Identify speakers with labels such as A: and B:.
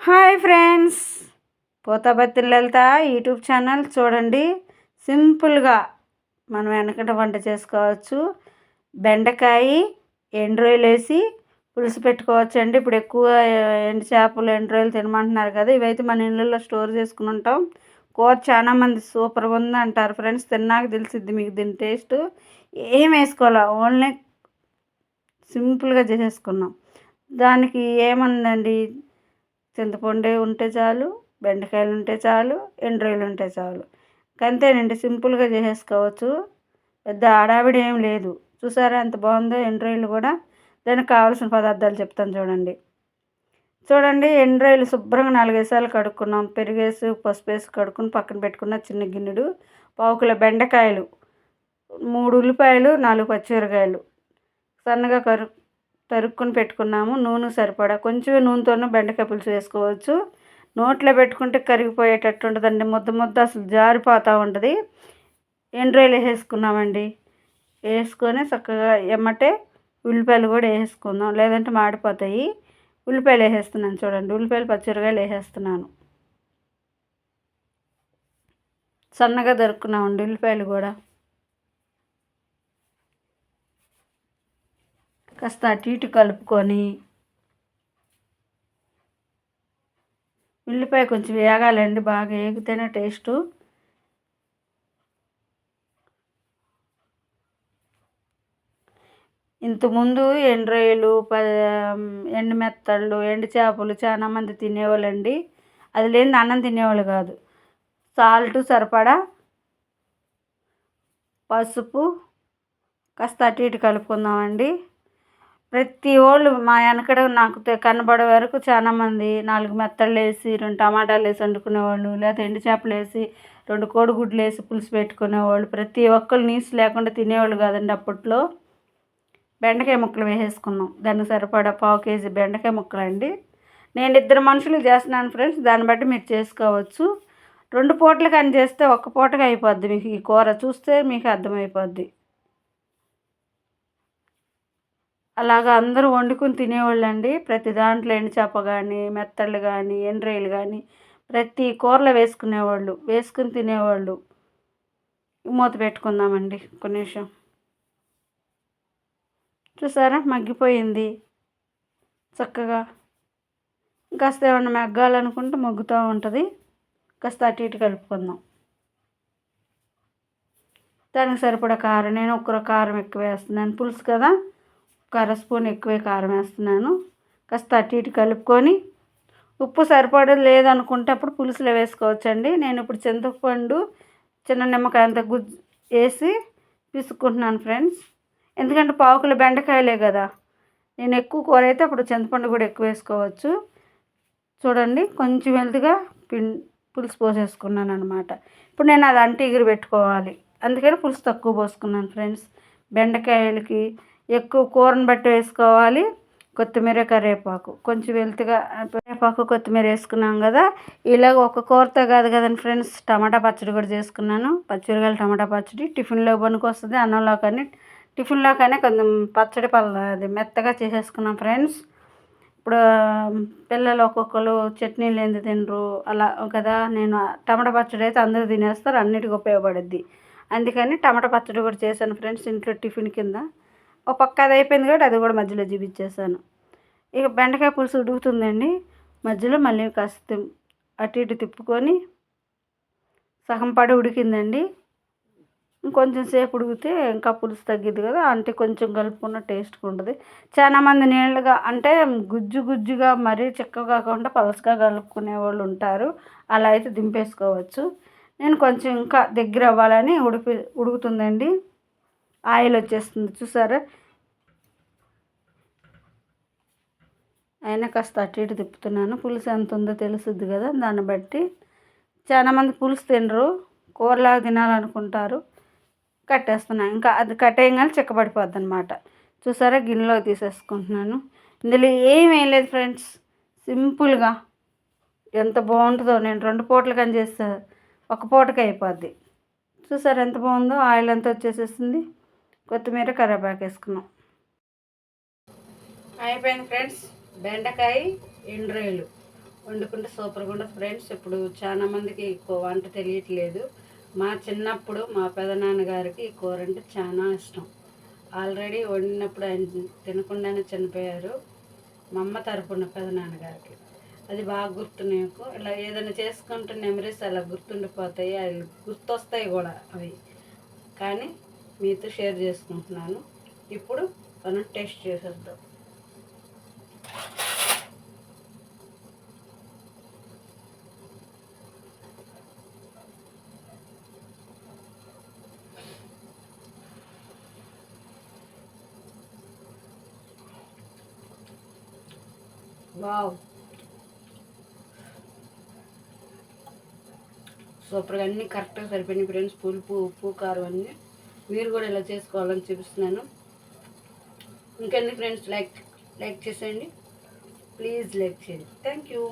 A: Hi friends. Pothabatti Lalitha YouTube channel చూడండి. సింపుల్గా మనం వెనకట వంట చేసుకోవచ్చు. బెండకాయ ఎండ్రోయిలు వేసి పులుసు పెట్టుకోవచ్చు అండి ఇప్పుడు ఎక్కువ ఎండు చేపలు ఎండ్రోయిలు తినమంటున్నారు కదా ఇవైతే మన ఇళ్ళల్లో స్టోర్ చేసుకుని ఉంటాం. కూర చాలా మంది సూపర్గా ఉంది అంటారు ఫ్రెండ్స్. తిన్నాక తెలిసిద్ది మీకు దీని టేస్ట్. ఏం వేసుకోవాలా? ఓన్లీ సింపుల్గా చేసేసుకున్నాం. దానికి ఏముందండి? చింతపండు ఉంటే చాలు బెండకాయలు ఉంటే చాలు ఎండ్రాయిలు ఉంటే చాలు. అంతేనండి సింపుల్గా చేసేసుకోవచ్చు. పెద్ద ఆడావిడి ఏం లేదు. చూసారా ఎంత బాగుందో ఎండ్రాయిలు కూడా. దానికి కావాల్సిన పదార్థాలు చెప్తాను చూడండి. చూడండి ఎండ్రాయిలు శుభ్రంగా నాలుగైదు సార్లు కడుక్కున్నాం. పెరిగేసి పసుపు వేసి కడుక్కుని పక్కన పెట్టుకున్న చిన్న గిన్నెడు. పావుకుల బెండకాయలు మూడు ఉల్లిపాయలు నాలుగు పచ్చిమిరకాయలు సన్నగా కరు తరుక్కుని పెట్టుకున్నాము. నూనె సరిపడా కొంచెం నూనెతోనే బెండకాయ పులుసు వేసుకోవచ్చు. నోట్లో పెట్టుకుంటే కరిగిపోయేటట్టు ఉంటుందండి ముద్ద ముద్ద అసలు జారిపోతూ ఉంటుంది. ఎండ్రాయిలు వేసుకున్నామండి వేసుకొని చక్కగా ఎమ్మటే ఉల్లిపాయలు కూడా వేసుకుందాం లేదంటే మాడిపోతాయి. ఉల్లిపాయలు వేసేస్తున్నాను చూడండి. ఉల్లిపాయలు పచ్చిమిరకాయలు వేసేస్తున్నాను. సన్నగా దొరుకున్నామండి ఉల్లిపాయలు కూడా. కాస్త అటు ఇటు కలుపుకొని ఉల్లిపాయ కొంచెం వేగాలండి బాగా వేగితేనే టేస్టు. ఇంతకుముందు ఎండు ప ఎండు మెత్తళ్ళు ఎండు చేపలు చాలా మంది తినేవాళ్ళండి. అది లేని అన్నం తినేవాళ్ళు కాదు. సాల్ట్ సరిపడా పసుపు కాస్త అటు ఇటు కలుపుకుందామండి. ప్రతి వాళ్ళు మా వెనకడ నాకు కనబడే వరకు చాలామంది నాలుగు మెత్తళ్ళు వేసి రెండు టమాటాలు వేసి వండుకునేవాళ్ళు లేకపోతే ఎండు చేపలు వేసి రెండు కోడిగుడ్లు వేసి పులుసు పెట్టుకునేవాళ్ళు. ప్రతి ఒక్కరు నీసు లేకుండా తినేవాళ్ళు కాదండి అప్పట్లో. బెండకాయ ముక్కలు వేసేసుకున్నాం. దానికి సరిపడా పావు కేజీ బెండకాయ ముక్కలు అండి నేను ఇద్దరు మనుషులు చేస్తున్నాను ఫ్రెండ్స్ దాన్ని బట్టి మీరు చేసుకోవచ్చు. రెండు పూటలు కానీ చేస్తే ఒక్క పూటగా అయిపోద్ది మీకు ఈ కూర. చూస్తే మీకు అర్థమైపోద్ది. అలాగా అందరూ వండుకుని తినేవాళ్ళండి. ప్రతి దాంట్లో ఎండు చేప కానీ మెత్తళ్ళు కానీ ఎండ్రాయిలు కానీ ప్రతి కూరలో వేసుకునేవాళ్ళు. వేసుకుని తినేవాళ్ళు. మూత పెట్టుకుందామండి. కొన్ని నిమిషం. చూసారా? మగ్గిపోయింది. చక్కగా. కాస్త ఏమన్నా మగ్గాలనుకుంటే మగ్గుతూ ఉంటుంది. కాస్త అటు ఇటు కలుపుకుందాం. దానికి సరిపడా కారం. నేను ఒక్కరో కారం ఎక్కువ వేస్తున్నాను. పులుసు కదా? ఒక అర స్పూన్ ఎక్కువే కారం వేస్తున్నాను. కాస్త అటు ఇటు కలుపుకొని ఉప్పు సరిపడదు లేదనుకుంటే అప్పుడు పులుసులో వేసుకోవచ్చండి. నేను ఇప్పుడు చింతపండు చిన్న నిమ్మకాయ అంత గుజ్జు వేసి పిసుక్కుంటున్నాను ఫ్రెండ్స్. ఎందుకంటే పావుకులు బెండకాయలే కదా. నేను ఎక్కువ కూర అయితే అప్పుడు చింతపండు కూడా ఎక్కువ వేసుకోవచ్చు. చూడండి కొంచెం వెళ్తుగా పిం పులుసు పోసేసుకున్నాను అనమాట ఇప్పుడు నేను అది అంటే ఎగిరి పెట్టుకోవాలి. అందుకని పులుసు తక్కువ పోసుకున్నాను ఫ్రెండ్స్. బెండకాయలకి ఎక్కువ కూరను బట్టి వేసుకోవాలి. కొత్తిమీర కరివేపాకు. కొంచెం వెలుతుగా కరివేపాకు కొత్తిమీర వేసుకున్నాం కదా. ఇలాగ ఒక కూరతో కాదు కదండి ఫ్రెండ్స్ టమాటా పచ్చడి కూడా చేసుకున్నాను. పచ్చిమిరకాయలు టమాటా పచ్చడి. టిఫిన్లో పనికి వస్తుంది అన్నంలో కానీ టిఫిన్లో కానీ కొంచెం పచ్చడి పళ్ళ అది మెత్తగా చేసేసుకున్నాం ఫ్రెండ్స్. ఇప్పుడు పిల్లలు ఒక్కొక్కరు చట్నీలు ఏంది తినరు. అలా కదా నేను టమాటా పచ్చడి అయితే అందరూ తినేస్తారు అన్నిటికీ ఉపయోగపడుద్ది. అందుకని టమాటా పచ్చడి కూడా చేశాను ఫ్రెండ్స్ ఇంట్లో టిఫిన్ కింద. ఒక పక్క అది అయిపోయింది కాబట్టి అది కూడా మధ్యలో చూపించేసాను ఇక బెండకాయ పులుసు ఉడుకుతుందండి. మధ్యలో మళ్ళీ కాస్త అటు ఇటు తిప్పుకొని సగం పడి ఉడికిందండి. ఇంకొంచెం సేపు ఉడికితే ఇంకా పులుసు తగ్గిద్ది కదా అంటే కొంచెం కలుపుకున్న టేస్ట్గా ఉంటుంది. చాలా మంది అంటే గుజ్జు గుజ్జుగా మరీ చిక్కగా కాకుండా పలసగా కలుపుకునే వాళ్ళు ఉంటారు. అలా అయితే దింపేసుకోవచ్చు. నేను కొంచెం ఇంకా దగ్గర అవ్వాలని ఉడిపి ఉడుకుతుందండి. ఆయిల్ వచ్చేస్తుంది. చూసారా? అయినా కాస్త అటు ఇటు తిప్పుతున్నాను. పులుసు ఎంత ఉందో తెలుసుద్ది కదా. దాన్ని బట్టి చాలామంది పులుసు తినరు. కూరలాగా తినాలనుకుంటారు. కట్టేస్తున్నాను ఇంకా అది కట్టేయగానే చిక్కబడిపోద్ది అనమాట చూసారా? గిన్నెలో తీసేసుకుంటున్నాను. ఇందులో ఏమేం లేదు ఫ్రెండ్స్. సింపుల్గా ఎంత బాగుంటుందో నేను రెండు పూటలు కానీ చేస్తే ఒక పూటకి అయిపోద్ది చూసారా ఎంత బాగుందో? ఆయిల్ ఎంత వచ్చేసేసింది. కొత్తిమీర కరివేపాకు వేసుకున్నాం. అయిపోయింది ఫ్రెండ్స్. బెండకాయ ఎండ్రాయిలు. వండుకుంటే సూపర్గా ఉండదు ఫ్రెండ్స్. ఇప్పుడు చాలా మందికి వంట తెలియట్లేదు. మా చిన్నప్పుడు మా పెదనాన్నగారికి ఈ కూర అంటే చాలా ఇష్టం. ఆల్రెడీ వండినప్పుడు ఆయన తినకుండానే చనిపోయారు. మా అమ్మ తరపున పెదనాన్నగారికి. అది బాగా గుర్తు ఇలా ఏదైనా చేసుకుంటే మెమరీస్ అలా గుర్తుండిపోతాయి. అవి గుర్తొస్తాయి కూడా అవి. కానీ మీతో షేర్ చేసుకుంటున్నాను. ఇప్పుడు మనం టేస్ట్ చేసేద్దాం. వావ్. సూపర్గా అన్నీ కరెక్ట్గా సరిపోయినాయి. ఫ్రెండ్స్ పులుపు ఉప్పు కారం అన్నీ. మీరు కూడా ఇలా చేసుకోవాలని చూపిస్తున్నాను. ఇంకెన్ని ఫ్రెండ్స్ లైక్ లైక్ చేసేయండి. ప్లీజ్ లైక్ చేయండి. Thank you